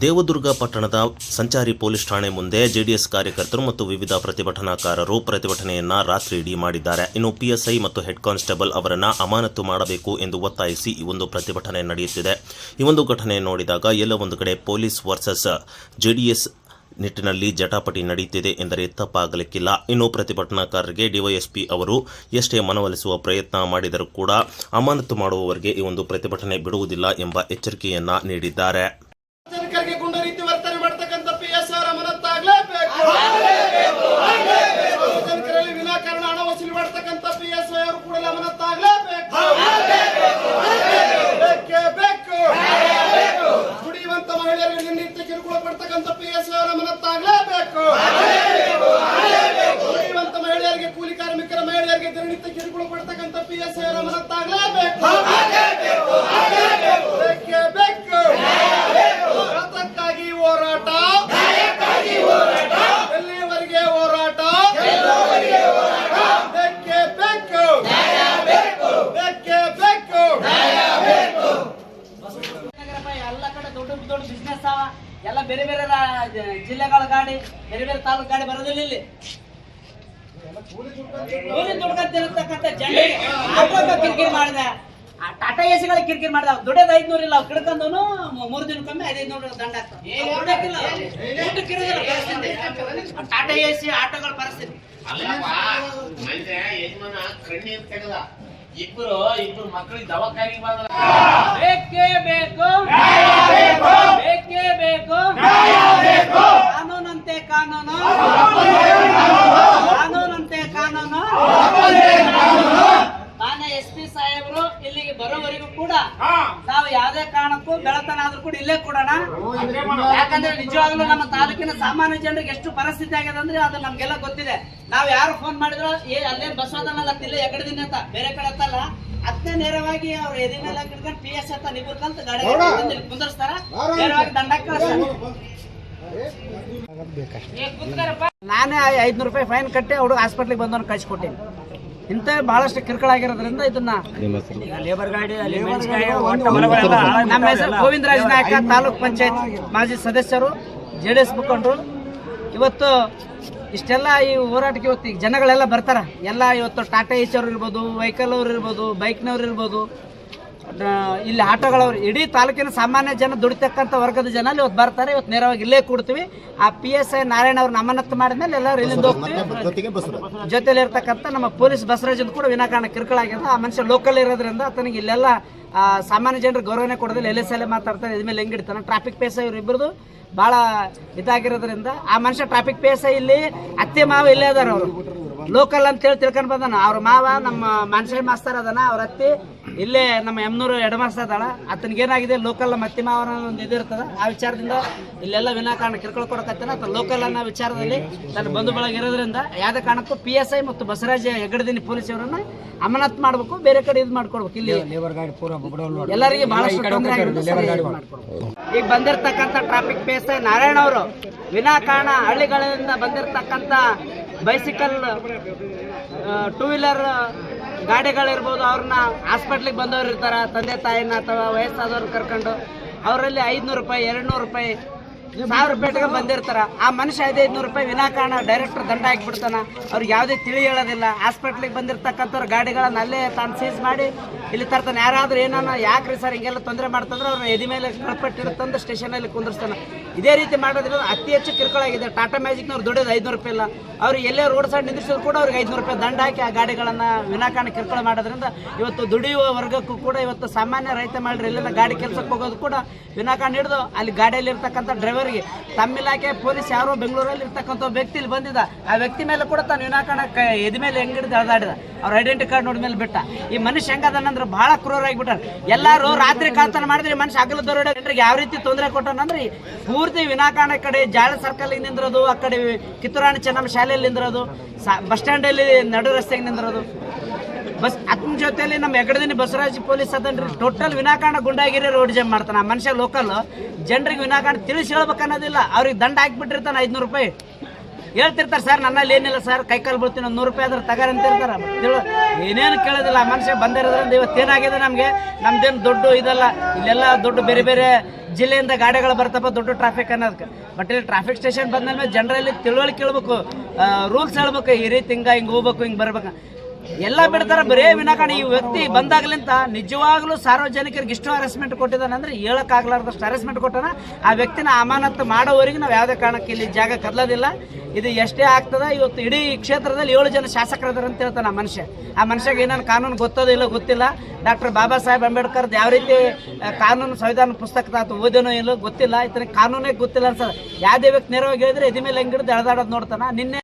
ದೇವದುರ್ಗ ಪಟ್ಟಣದ ಸಂಚಾರಿ ಪೊಲೀಸ್ ಠಾಣೆ ಮುಂದೆ ಜೆಡಿಎಸ್ ಕಾರ್ಯಕರ್ತರು ಮತ್ತು ವಿವಿಧ ಪ್ರತಿಭಟನಾಕಾರರು ಪ್ರತಿಭಟನೆಯನ್ನ ರಾತ್ರಿ ಇಡೀ ಮಾಡಿದ್ದಾರೆ. ಇನ್ನು ಪಿಎಸ್ಐ ಮತ್ತು ಹೆಡ್ ಕಾನ್ಸ್ಟೇಬಲ್ ಅವರನ್ನ ಅಮಾನತು ಮಾಡಬೇಕು ಎಂದು ಒತ್ತಾಯಿಸಿ ಈ ಒಂದು ಪ್ರತಿಭಟನೆ ನಡೆಯುತ್ತಿದೆ. ಈ ಒಂದು ಘಟನೆ ನೋಡಿದಾಗ ಎಲ್ಲ ಒಂದು ಕಡೆ ಪೊಲೀಸ್ ವರ್ಸಸ್ ಜೆಡಿಎಸ್ ನಿಟ್ಟಿನಲ್ಲಿ ಜಟಾಪಟಿ ನಡೆಯುತ್ತಿದೆ ಎಂದರೆ ತಪ್ಪಾಗಲಿಕ್ಕಿಲ್ಲ. ಇನ್ನು ಪ್ರತಿಭಟನಾಕಾರರಿಗೆ ಡಿವೈಎಸ್ಪಿ ಅವರು ಎಷ್ಟೇ ಮನವೊಲಿಸುವ ಪ್ರಯತ್ನ ಮಾಡಿದರೂ ಕೂಡ ಅಮಾನತು ಮಾಡುವವರಿಗೆ ಈ ಒಂದು ಪ್ರತಿಭಟನೆ ಬಿಡುವುದಿಲ್ಲ ಎಂಬ ಎಚ್ಚರಿಕೆಯನ್ನ ನೀಡಿದ್ದಾರೆ ಸಾರ್ವಜನಿಕರಿಗೆ ಗುಂಡ ರೀತಿ ವರ್ತನೆ ಮಾಡ್ತಕ್ಕಂಥ ಪಿ ಎಸ್ ಅವರ ಮನತ್ತಾಗ್ಲೇಬೇಕು ಸಾರ್ವಜನಿಕರಲ್ಲಿ ವಿನಾಕಾರಣ ಹಣ ವಸೂಲಿ ಮಾಡ್ತಕ್ಕಂಥ ಪಿ ಎಸ್ ಅವರು ಕೂಡಲೇ ಮನತ್ತಾಗ್ಲೇಬೇಕು ಬೇಕೇ ಬೇಕು ದುಡಿಯುವಂತ ಮಹಿಳೆಯರಿಗೆ ನಿನ್ನಿತ್ಯ ಕಿರುಕುಳ ಪಡ್ತಕ್ಕಂಥ ಪಿ ಎಸ್ ಅವರ ಮನತ್ತಾಗ್ಲೇಬೇಕು ದುಡಿಯುವಂತ ಮಹಿಳೆಯರಿಗೆ ಕೂಲಿ ಕಾರ್ಮಿಕರ ಮಹಿಳೆಯರಿಗೆ ದಿನನಿತ್ಯ ಕಿರುಕುಳ ಕೊಡ್ತಕ್ಕಂಥ ಪಿ ಎಸ್ ಐ ಮನತ್ತಾಗ್ಲೇಬೇಕು ಬೇಕೇ. ಬೇಕು. ಅದಕ್ಕಾಗಿ ಹೋರಾಟ. ಎಲ್ಲಿಯವರೆಗೆ ಹೋರಾಟ? ಬೇಕೇ ಬೇಕು. ಬೇಕೇ ಎಲ್ಲ ಕಡೆ ದೊಡ್ಡ ದೊಡ್ಡ ಬಿಸ್ನೆಸ್ ಅವ. ಎಲ್ಲ ಬೇರೆ ಬೇರೆ ಜಿಲ್ಲೆಗಳ ಗಾಡಿ ಬೇರೆ ಬೇರೆ ತಾಲೂಕು ಗಾಡಿ ಬರೋದಿಲ್ಲ ಇಲ್ಲಿ. ಕೂಲಿ ದುಡ್ಕಂತಿರತಕ್ಕಂಥ ಜನರಿಗೆ ಆಟೋಕ ಕಿರಿಕಿರಿ ಮಾಡಿದೆ ಆ ಟಾಟಾ ಎಸಿಗಳ ಕಿರಿಕಿರಿ ಮಾಡಿದ ದುಡಿಯೋದು ಐದ್ನೂರು ಇಲ್ಲ ಕಿಡ್ಕೊಂಡವನು ಮೂರು ದಿನಕ್ಕೊಮ್ಮೆ ಐದೈದ್ನೂರು ದಂಡ ಟಾಟಾ ಎಸಿ ಆಟೋಗಳ ಪರಿಸ್ಥಿತಿ. ತೆಗದ. ಇಬ್ರು ಇಬ್ರು ಮಕ್ಕಳಿಗೆ ದವಾಖಾನಿಗೆ ಬಂದ್ರೆ ಬೇಕೇ ಬೇಕು ಕಾನೂನಂತೆ ಕಾನೂನು ಕಾನೂನಂತೆ ಕಾನೂನು ಮಾನ್ಯ ಎಸ್ ಪಿ ಸಾಹೇಬರು ಇಲ್ಲಿಗೆ ಬರೋವರೆಗೂ ಕೂಡ ನಾವು ಯಾವ್ದೇ ಕಾರಣಕ್ಕೂ ಬೆಳತನ ಆದ್ರೂ ಕೂಡ ಇಲ್ಲೇ ಕೊಡೋಣ ಯಾಕಂದ್ರೆ ನಿಜವಾಗ್ಲೂ ನಮ್ಮ ತಾಲೂಕಿನ ಸಾಮಾನ್ಯ ಜನರಿಗೆ ಎಷ್ಟು ಪರಿಸ್ಥಿತಿ ಆಗಿದೆ ಅಂದ್ರೆ ಅದು ನಮ್ಗೆಲ್ಲ ಗೊತ್ತಿದೆ ನಾವ್ ಯಾರು ಫೋನ್ ಮಾಡಿದ್ರು ಏ ಅಲ್ಲೇ ಬಸವದನಲ್ಲ ಇಲ್ಲೇ ಎಕಡೆ ದಿನ ಅಂತ ಬೇರೆ ಕಡೆ ಅಂತಲ್ಲ ಅತ್ನೇ ನೇರವಾಗಿ ಅವ್ರ ಎದೆ ಮೇಲೆ ಹಿಡ್ಕೊಂಡು ಪಿ ಎಸ್ ಅಂತ ಕಲ್ತು ಗಾಡಿ ಕುಂದರ್ಸ್ತಾರ ನೇರವಾಗಿ ದಂಡ ನಾನೇ ಐದ್ನೂರು ರೂಪಾಯಿ ಫೈನ್ ಕಟ್ಟಿ ಹುಡುಗ ಹಾಸ್ಪಿಟ್ಲಿಗೆ ಬಂದವನು ಕಳಿಸ್ಕೊಟ್ಟೇನೆ ಇಂಥ ಬಹಳಷ್ಟು ಕಿರ್ಕಳ ಆಗಿರೋದ್ರಿಂದ ಇದನ್ನ ನಮ್ಮ ಹೆಸರು? ಗೋವಿಂದರಾಜ್ ನಾಯಕ ತಾಲೂಕ್ ಪಂಚಾಯತ್ ಮಾಜಿ ಸದಸ್ಯರು ಜೆ ಡಿ ಎಸ್ ಮುಖಂಡರು. ಇವತ್ತು ಇಷ್ಟೆಲ್ಲ ಈ ಹೋರಾಟಕ್ಕೆ ಇವತ್ತು ಈಗ ಜನಗಳೆಲ್ಲ ಬರ್ತಾರ. ಎಲ್ಲ ಇವತ್ತು ಟಾಟಾ ಏಸ್ ಅವ್ರು ಇರ್ಬೋದು ವೆಹಿಕಲ್ ಅವ್ರು ಇರ್ಬೋದು ಬೈಕ್ನವ್ರು ಇರ್ಬೋದು. ಇಲ್ಲಿ ಆಟೋಗಳವ್ರು ಇಡೀ ತಾಲೂಕಿನ ಸಾಮಾನ್ಯ ಜನ ದುಡಿತಕ್ಕಂಥ ವರ್ಗದ ಜನ ಅಲ್ಲಿ ಇವತ್ತು ಬರ್ತಾರೆ. ಇವತ್ತು ನೇರವಾಗಿ ಇಲ್ಲೇ ಕೊಡ್ತೀವಿ. ಆ ಪಿ ಎಸ್ ಐ ನಾರಾಯಣ ಅವ್ರನ್ನ ಅಮಾನತ್ತು ಮಾಡಿದ್ಮೇಲೆ ಎಲ್ಲರೂ ಇಲ್ಲಿಂದ ಹೋಗ್ತೀವಿ. ಜೊತೆಲಿ ಇರ್ತಕ್ಕಂಥ ನಮ್ಮ ಪೊಲೀಸ್ ಬಸವರಾಜ್ ಕೂಡ ವಿನಾಕಾರಣ ಕಿರುಕುಳ ಆಗ್ಯದ ಆ ಮನುಷ್ಯ ಲೋಕಲ್ ಇರೋದ್ರಿಂದ ಆತನಿಗೆ ಇಲ್ಲೆಲ್ಲ ಆ, ಸಾಮಾನ್ಯ ಜನರಿಗೆ ಗೌರವನೇ ಕೊಡೋದಿಲ್ಲ. ಎಲೆ ಸಲ ಮಾತಾಡ್ತಾರೆ ಇದ್ಮೇಲೆ ಹೆಂಗ್ ಇಡ್ತಾನೆ ಟ್ರಾಫಿಕ್ ಪೇಸ ಇವರಿಬ್ಬರದು ಇಬ್ಬರದು ಭಾಳ ಇದಾಗಿರೋದ್ರಿಂದ ಆ ಮನುಷ್ಯ ಟ್ರಾಫಿಕ್ ಪೇಸ ಇಲ್ಲಿ ಅತ್ತೆ ಮಾವ ಇಲ್ಲೇ ಅದಾರ ಅವರು. ಲೋಕಲ್ ಅಂತ ಹೇಳಿ ತಿಳ್ಕೊಂಡ್ ಬಂದಾನ. ಅವ್ರ ಮಾವ ನಮ್ಮ ಮಾನ್ಸಾಯಿ ಮಾಸ್ತರ್ ಅದನ ಅವ್ರ ಅತ್ತಿ. ಇಲ್ಲೇ ನಮ್ಮ ಎಮ್ನೂರು ಎಡಮಾಸ್ತ ಅದಾಳ. ಆತನಿಗೆ ಏನಾಗಿದೆ? ಲೋಕಲ್ ನಮ್ಮ ಅತ್ತಿ ಮಾವನ ಒಂದು ಇದು ಇರ್ತದ. ಆ ವಿಚಾರದಿಂದ ಇಲ್ಲೆಲ್ಲ ವಿನಾಕಾರಣ ಕಿರ್ಕೊಳ್ ಕೊಡಕತ್ತಾನ. ಆತ ಲೋಕಲ್ ಅನ್ನೋ ವಿಚಾರದಲ್ಲಿ ತನ್ನ ಬಂಧು ಬಳಗ ಇರೋದ್ರಿಂದ ಯಾವುದೇ ಕಾರಣಕ್ಕೂ ಪಿ ಎಸ್ ಐ ಮತ್ತು ಬಸವರಾಜ ಹೆಗ್ಗಡದಿನಿ ಪೊಲೀಸ್ ಅವರನ್ನ ಅಮಾನತ್ ಮಾಡ್ಬೇಕು ಬೇರೆ ಕಡೆ ಇದು ಮಾಡ್ಕೊಡ್ಬೇಕು. ಇಲ್ಲಿ ಎಲ್ಲರಿಗೆ ಬಹಳಷ್ಟು ತೊಂದರೆ. ಈಗ ಬಂದಿರತಕ್ಕಂಥ traffic P S I Narayana ಅವರು ವಿನಾಕಾರಣ ಹಳ್ಳಿಗಳಿಂದ ಬಂದಿರತಕ್ಕಂಥ ಬೈಸಿಕಲ್ ಟೂ ವೀಲರ್ ಗಾಡಿಗಳಿರ್ಬೋದು, ಅವ್ರನ್ನ ಹಾಸ್ಪಿಟ್ಲಿಗೆ ಬಂದವರು ಇರ್ತಾರೆ ತಂದೆ ತಾಯಿನ ಅಥವಾ ವಯಸ್ಸಾದವ್ರು ಕರ್ಕೊಂಡು, ಅವರಲ್ಲಿ ಐದುನೂರು ರೂಪಾಯಿ ಎರಡು ನೂರು ರೂಪಾಯಿ ಸಾವಿರ ರೂಪಾಯಿ ಬಂದಿರ್ತಾರ. ಆ ಮನುಷ್ಯ ಐದೈದ್ನೂರು ರೂಪಾಯಿ ವಿನಾಕಾರಣ ಡೈರೆಕ್ಟರ್ ದಂಡ ಹಾಕ್ಬಿಡ್ತಾನ. ಅವ್ರಿಗೆ ಯಾವುದೇ ತಿಳಿ ಹೇಳೋದಿಲ್ಲ. ಹಾಸ್ಪಿಟ್ಲಿಗೆ ಬಂದಿರ್ತಕ್ಕಂಥವ್ರ ಗಾಡಿಗಳನ್ನ ಅಲ್ಲೇ ತಾನು ಸೀಸ್ ಮಾಡಿ ಇಲ್ಲಿ ತರ್ತಾನೆ. ಯಾರಾದ್ರೂ ಏನಾನ ಯಾಕ್ರಿ ಸರ್ ಹಿಂಗೆಲ್ಲ ತೊಂದರೆ ಮಾಡ್ತಂದ್ರೆ ಅವ್ರ ಎದಿ ಮೇಲೆ ಸ್ಟೇಷನ್ ಸ್ಟೇಷನಲ್ಲಿ ಕುಂದಿರ್ತಾನೆ ಇದೇ ರೀತಿ ಮಾಡೋದ್ರಿಂದ ಅತಿ ಹೆಚ್ಚು ಕಿರುಕುಳ ಆಗಿದೆ. ಟಾಟಾ ಮ್ಯಾಜಿಕ್ನವ್ರು ದುಡಿಯೋದು ಐದುನೂರು ರೂಪಾಯಿ ಇಲ್ಲ. ಅವ್ರು ಎಲ್ಲೇ ರೋಡ್ ಸೈಡ್ ನಿಂದಿಸಿದ್ರು ಕೂಡ ಅವ್ರಿಗೆ ಐದುನೂರು ರೂಪಾಯಿ ದಂಡ ಹಾಕಿ ಆ ಗಾಡಿಗಳನ್ನ ವಿನಾಕಾರಣ ಕಿರುಕುಳ ಮಾಡೋದ್ರಿಂದ ಇವತ್ತು ದುಡಿಯುವ ವರ್ಗಕ್ಕೂ ಕೂಡ ಇವತ್ತು ಸಾಮಾನ್ಯ ರೈತ ಮಾಡ್ರಿ ಎಲ್ಲೆಲ್ಲ ಗಾಡಿ ಕೆಲಸಕ್ಕೆ ಹೋಗೋದು ಕೂಡ ವಿನಾಕಾರಣ ಹಿಡಿದು ಅಲ್ಲಿ ಗಾಡಿಯಲ್ಲಿ ಇರ್ತಕ್ಕಂಥ ಡ್ರೈವರ್ಗೆ ತಮ್ಮ ಇಲಾಖೆ ಪೊಲೀಸ್ ಯಾರೋ ಬೆಂಗಳೂರಲ್ಲಿ ಇರ್ತಕ್ಕಂಥ ವ್ಯಕ್ತಿ ಇಲ್ಲಿ ಬಂದಿದ್ದ, ಆ ವ್ಯಕ್ತಿ ಮೇಲೆ ಕೂಡ ತಾನು ವಿನಾಕಾರಣ ಎದ ಮೇಲೆ ಹಿಡಿದು ಎಳ್ದಾಡಿದ ಅವ್ರ ಐಡೆಂಟಿ ಕಾರ್ಡ್ ನೋಡಿದ ಮೇಲೆ ಬಿಟ್ಟ. ಈ ಮನುಷ್ಯ ಹೆಂಗದನಂದ್ರೆ ಬಹಳ ಕ್ರೂರಾಗಿ ಬಿಟ್ಟಾರ ಎಲ್ಲಾರು ರಾತ್ರಿ ಕಾಲ್ತನ ಮಾಡಿದ್ರೆ ಮನುಷ್ಯ ಹಗಲು ದರೋಡೆ ಜನರಿಗೆ ಯಾವ ರೀತಿ ತೊಂದರೆ ಕೊಟ್ಟನಂದ್ರೆ ಪೂರ್ತಿ ವಿನಾಕಾರಣ ಕಡೆ ಜಾಳ ಸರ್ಕಲ್ ನಿಂದಿರೋದು, ಆ ಕಡೆ ಕಿತ್ತೂರಾಣಿ ಚೆನ್ನಮ್ಮ ಶಾಲೆಯಲ್ಲಿ ನಿಂದ್ರೋದು ಬಸ್ ಸ್ಟ್ಯಾಂಡಲ್ಲಿ ನಡು ರಸ್ತೆಗೆ ನಿಂದ್ರೋದು. ಬಸ್ ಅತನ ಜೊತೆಯಲ್ಲಿ ನಮ್ಮ ಎಗಡದಿನಿ ಬಸವರಾಜ್ ಪೊಲೀಸ್ ಅದನ್ರಿ ಟೋಟಲ್ ವಿನಾಕಾರಣ ಗುಂಡಾಗಿರಿ ರೋಡ್ ಜಾಮ್ ಮಾಡ್ತಾನೆ. ಆ ಮನುಷ್ಯ ಲೋಕಲ್ ಜನರಿಗೆ ವಿನಾಕಾರಣ ತಿಳಿಸಿ ಹೇಳ್ಬೇಕು ಅನ್ನೋದಿಲ್ಲ ಅವ್ರಿಗೆ ದಂಡ ಹಾಕ್ಬಿಟ್ಟಿರ್ತಾನೆ ಐದ್ನೂರು ರೂಪಾಯಿ. ಹೇಳ್ತಿರ್ತಾರೆ, ಸರ್, ನನ್ನಲ್ಲಿ ಏನಿಲ್ಲ ಸರ್. ಕೈ ಕಾಲು ಬೀಳ್ತೀನಿ, ಒಂದು ನೂರು ರೂಪಾಯಿ ಆದ್ರೆ ತಗಾರ ಅಂತ ತಿಳು ಏನೇನು ಕೇಳೋದಿಲ್ಲ. ಮನುಷ್ಯ ಬಂದಿರೋದ್ರಿಂದ ಇವತ್ತು ಏನಾಗಿದೆ ನಮಗೆ? ನಮ್ದೇನು ದೊಡ್ಡ ಇದಲ್ಲ. ಇಲ್ಲೆಲ್ಲ ದೊಡ್ಡ ಬೇರೆ ಬೇರೆ ಜಿಲ್ಲೆಯಿಂದ ಗಾಡಿಗಳು ಬರ್ತಪ್ಪ ದೊಡ್ಡ ಟ್ರಾಫಿಕ್ ಅನ್ನೋದಕ್ಕೆ ಬಟ್ ಇಲ್ಲಿ ಟ್ರಾಫಿಕ್ ಸ್ಟೇಷನ್ ಬಂದ್ಮೇಲೆ ಜನರಲ್ಲಿ ತಿಳುವಳಿಕೆ ಕೇಳ್ಬೇಕು ರೂಲ್ಸ್ ಹೇಳ್ಬೇಕು. ಈ ರೀತಿ ಹಿಂಗ, ಹಿಂಗೆ ಹೋಗ್ಬೇಕು, ಹಿಂಗೆ ಬರ್ಬೇಕು. ಎಲ್ಲ ಬಿಡ್ತಾರ, ಬರೇ ವಿನಾಕಾರಣ ಈ ವ್ಯಕ್ತಿ ಬಂದಾಗ್ಲಿಂತ ನಿಜವಾಗ್ಲೂ ಸಾರ್ವಜನಿಕರಿಗೆ ಇಷ್ಟು ಹರಾಸ್ಮೆಂಟ್ ಕೊಟ್ಟಿದ್ದಾನೆ ಅಂದ್ರೆ ಹೇಳಕ್ಕಾಗ್ಲಾರ್ದಷ್ಟು ಹರಾಸ್ಮೆಂಟ್ ಕೊಟ್ಟಾನ. ಆ ವ್ಯಕ್ತಿನ ಅಮಾನತ್ತು ಮಾಡೋವರೆಗೆ ನಾವು ಯಾವುದೇ ಕಾರಣಕ್ಕೆ ಇಲ್ಲಿ ಜಾಗ ಕದಲೋದಿಲ್ಲ. ಇದು ಎಷ್ಟೇ ಆಗ್ತದ, ಇವತ್ತು ಇಡೀ ಕ್ಷೇತ್ರದಲ್ಲಿ ಏಳು ಜನ ಶಾಸಕರದಾರ ಅಂತ ಹೇಳ್ತಾನೆ ಆ ಮನುಷ್ಯ. ಆ ಮನುಷ್ಯಗೆ ಏನೇನು ಕಾನೂನು ಗೊತ್ತೋದೋ ಇಲ್ಲ ಗೊತ್ತಿಲ್ಲ. ಡಾಕ್ಟರ್ ಬಾಬಾ ಸಾಹೇಬ್ ಅಂಬೇಡ್ಕರ್ ಯಾವ ರೀತಿ ಕಾನೂನು ಸಂವಿಧಾನ ಪುಸ್ತಕದ ಆತು ಓದೇನೋ ಇಲ್ಲೋ ಗೊತ್ತಿಲ್ಲ. ಇತರ ಕಾನೂನೇ ಗೊತ್ತಿಲ್ಲ ಅನ್ಸದ. ಯಾವುದೇ ವ್ಯಕ್ತಿ ನೇರವಾಗಿ ಹೇಳಿದ್ರೆ ಇದ ಮೇಲೆ ಹೆಂಗಿಡ್ದು ಎಳೆದಾಡೋದು ನೋಡ್ತಾನ. ನಿನ್ನೆ